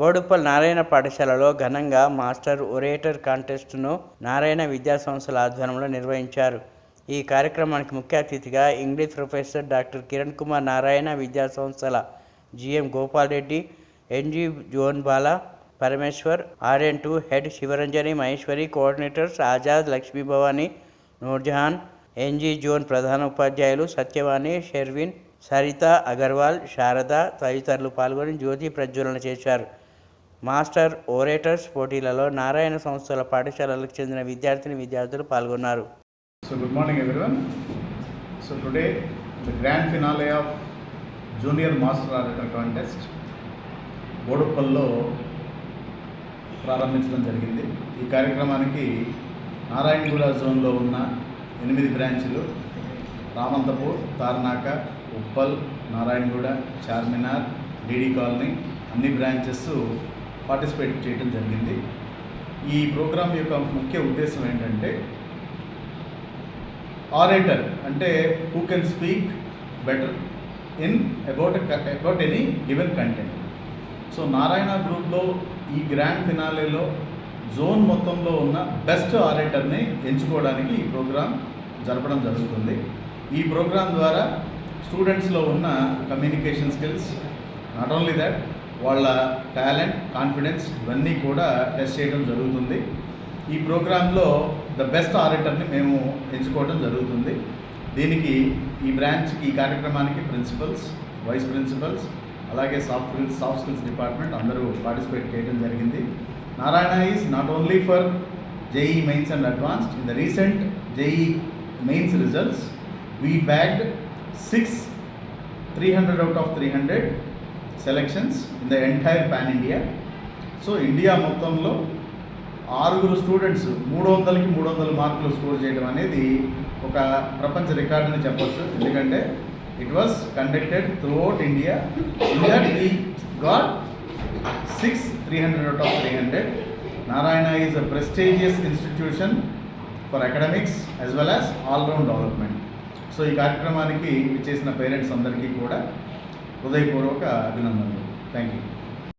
బోడుప్పల్ నారాయణ పాఠశాలలో ఘనంగా master orator కాంటెస్ట్ను Narayana విద్యా సంస్థల ఆధ్వర్యంలో నిర్వహించారు. ఈ కార్యక్రమానికి ముఖ్య అతిథిగా English professor doctor Kiran Kumar Narayana విద్యా సంస్థల GM Gopal Reddy NG zone Bala Parameshwar RN two head Sivaranjani Maheshwari coordinators Azad Lakshmi Bhavani Noorjahan NG zone ప్రధాన ఉపాధ్యాయులు సత్యవాణి షెర్విన్ సరిత అగర్వాల్ శారద తదితరులు పాల్గొని జ్యోతి ప్రజ్వలన చేశారు. మాస్టర్ ఓరేటర్స్ పోటీలలో నారాయణ సంస్థల పాఠశాలలకు చెందిన విద్యార్థిని విద్యార్థులు పాల్గొన్నారు so good morning everyone. So today the grand finale of junior master orator contest బోడుప్పల్లో ప్రారంభించడం జరిగింది ఈ కార్యక్రమానికి నారాయణగూడ జోన్లో ఉన్న ఎనిమిది బ్రాంచ్లు రామంతపూర్ తార్నాక ఉప్పల్ నారాయణగూడ చార్మినార్ డీడీ కాలనీ అన్ని బ్రాంచెస్ పార్టిసిపేట్ చేయడం జరిగింది. ఈ ప్రోగ్రాం యొక్క ముఖ్య ఉద్దేశం ఏంటంటే ఆరేటర్ అంటే who can speak better in about about any given content so Narayana గ్రూప్లో ఈ గ్రాండ్ ఫినాలేలో జోన్ మొత్తంలో ఉన్న బెస్ట్ ఆరేటర్ని ఎంచుకోవడానికి ఈ ప్రోగ్రాం జరపడం జరుగుతుంది. ఈ ప్రోగ్రాం ద్వారా స్టూడెంట్స్లో ఉన్న communication skills not only that వాళ్ళ టాలెంట్ కాన్ఫిడెన్స్ ఇవన్నీ కూడా టెస్ట్ చేయడం జరుగుతుంది. ఈ ప్రోగ్రాంలో ద బెస్ట్ ఆడిటర్ని మేము ఎంచుకోవడం జరుగుతుంది. దీనికి ఈ బ్రాంచ్కి ఈ కార్యక్రమానికి ప్రిన్సిపల్స్ వైస్ ప్రిన్సిపల్స్ అలాగే soft skills soft skills department అందరూ పార్టిసిపేట్ చేయడం జరిగింది. Narayana is not only for JEE mains and advanced in the recent JEE mains results we bagged six three hundred out of three hundred selections in the entire pan India so India మొత్తంలో ఆరుగురు students మూడు వందలకి మూడు వందల మార్కులు score చేయడం అనేది ఒక ప్రపంచ రికార్డుని చెప్పచ్చు. ఎందుకంటే it was conducted throughout India India ఈ god got six three hundred out of three hundred Narayana is a prestigious institution for academics as well as all round development so ఈ కార్యక్రమానికి చేసిన పేరెంట్స్ అందరికీ కూడా ಹೃದಯಪೂರ್ವಕ ಅಭಿನಂದನೆಗಳು. Thank you